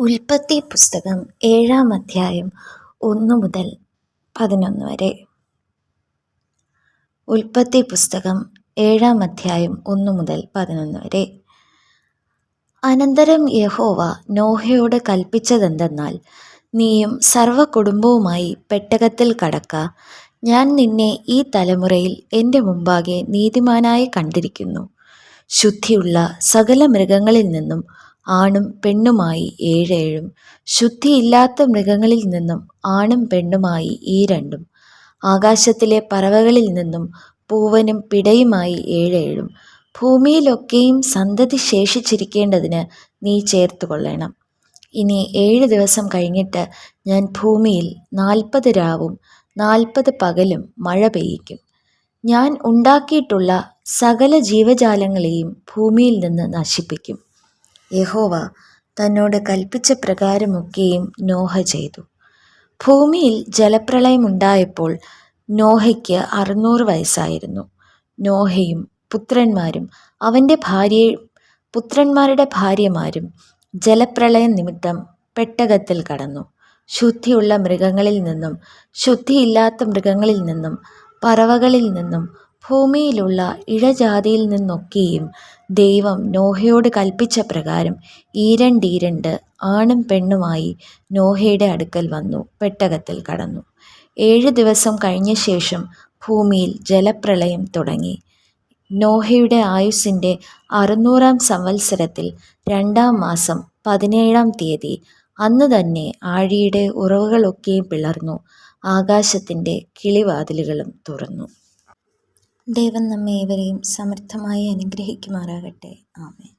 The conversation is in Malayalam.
ഉൽപ്പത്തി പുസ്തകം ഏഴാം അധ്യായം ഒന്ന് മുതൽ പതിനൊന്ന് വരെ. ഉൽപ്പത്തി പുസ്തകം ഏഴാം അധ്യായം ഒന്ന് മുതൽ പതിനൊന്ന് വരെ. അനന്തരം യഹോവ നോഹയോട് കൽപ്പിച്ചതെന്തെന്നാൽ നീയും സർവ കുടുംബവുമായി പെട്ടകത്തിൽ കടക്ക. ഞാൻ നിന്നെ ഈ തലമുറയിൽ എന്റെ മുമ്പാകെ നീതിമാനായി കണ്ടിരിക്കുന്നു. ശുദ്ധിയുള്ള സകല മൃഗങ്ങളിൽ നിന്നും ആണും പെണ്ണുമായി ഏഴേഴും. ശുദ്ധിയില്ലാത്ത മൃഗങ്ങളിൽ നിന്നും ആണും പെണ്ണുമായി ഈ രണ്ടും. ആകാശത്തിലെ പറവകളിൽ നിന്നും പൂവനും പിടയുമായി ഏഴേഴും. ഭൂമിയിലൊക്കെയും സന്തതി ശേഷിച്ചിരിക്കേണ്ടതിന് നീ ചേർത്ത് കൊള്ളണം ഇനി ഏഴ് ദിവസം കഴിഞ്ഞിട്ട് ഞാൻ ഭൂമിയിൽ നാൽപ്പത് രാവും നാൽപ്പത് പകലും മഴ പെയ്യിക്കും. ഞാൻ ഉണ്ടാക്കിയിട്ടുള്ള സകല ജീവജാലങ്ങളെയും ഭൂമിയിൽ നിന്ന് നശിപ്പിക്കും. യഹോവ തന്നോട് കൽപ്പിച്ച പ്രകാരമൊക്കെയും നോഹ ചെയ്തു. ഭൂമിയിൽ ജലപ്രളയമുണ്ടായപ്പോൾ നോഹയ്ക്ക് അറുന്നൂറ് വയസ്സായിരുന്നു. നോഹയും പുത്രന്മാരും അവന്റെ ഭാര്യ പുത്രന്മാരുടെ ഭാര്യമാരും ജലപ്രളയം നിമിത്തം പെട്ടകത്തിൽ കടന്നു. ശുദ്ധിയുള്ള മൃഗങ്ങളിൽ നിന്നും ശുദ്ധിയില്ലാത്ത മൃഗങ്ങളിൽ നിന്നും പറവകളിൽ നിന്നും ഭൂമിയിലുള്ള ഇഴജാതിയിൽ നിന്നൊക്കെയും ദൈവം നോഹയോട് കൽപ്പിച്ച പ്രകാരം ഈരണ്ടീരണ്ട് ആണും പെണ്ണുമായി നോഹയുടെ അടുക്കൽ വന്നു പെട്ടകത്തിൽ കടന്നു. ഏഴ് ദിവസം കഴിഞ്ഞ ശേഷം ഭൂമിയിൽ ജലപ്രളയം തുടങ്ങി. നോഹയുടെ ആയുസ്സിന്റെ അറുന്നൂറാം സംവത്സരത്തിൽ രണ്ടാം മാസം പതിനേഴാം തീയതി അന്ന് തന്നെ ആഴിയുടെ ഉറവുകളൊക്കെയും പിളർന്നു ആകാശത്തിന്റെ കിളിവാതിലുകളും തുറന്നു. ദൈവം നമ്മെ ഏവരെയും സമൃദ്ധമായി അനുഗ്രഹിക്കുമാറാകട്ടെ. ആമേൻ.